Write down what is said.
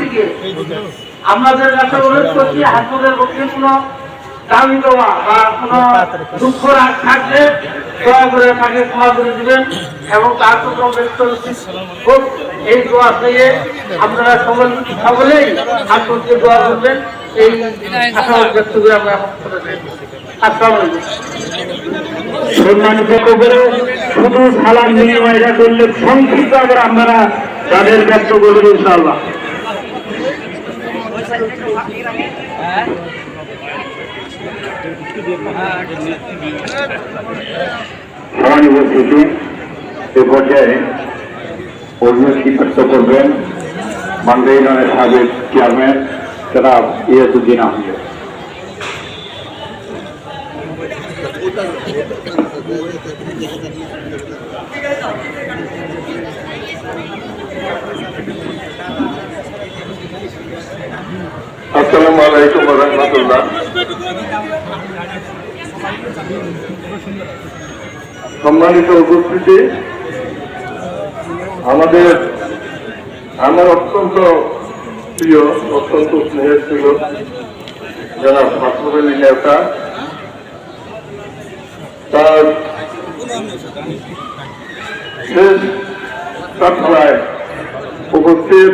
থেকে আমাদের কাছে অনুরোধ করছি পক্ষে কোনো দাবি দেওয়া বা কোনো দুঃখ রাগ থাকলে দয়া করে তাকে ক্ষমা করে দিবেন এবং তার হোক এই দোয়া পেয়ে আপনারা সকল সকলেই হাত দোয়া করবেন। এই ব্যক্ত করে আমরা সম্মানিত করে শুধু সালাম করলে সংক্ষিপ্ত আবার আমরা তাদের ব্যক্ত করবো ইনশাআল্লাহ সমাজ উপস্থিতি এ পর্যায়ে অভিব্যক্তি ব্যক্ত করবেন মানবে ইউনিয়নের সাবেক চেয়ারম্যান জনাব ইয়াসুদ্দিন আহমেদ আসসালামু আলাইকুম রহমতুল্লাহ সম্মানিত উপস্থিতি, আমাদের, আমার অত্যন্ত প্রিয়, অত্যন্ত স্নেহের ছিল যারা ফাঁসলি নেতা। তার শেষ প্রার্থনায় উপস্থিত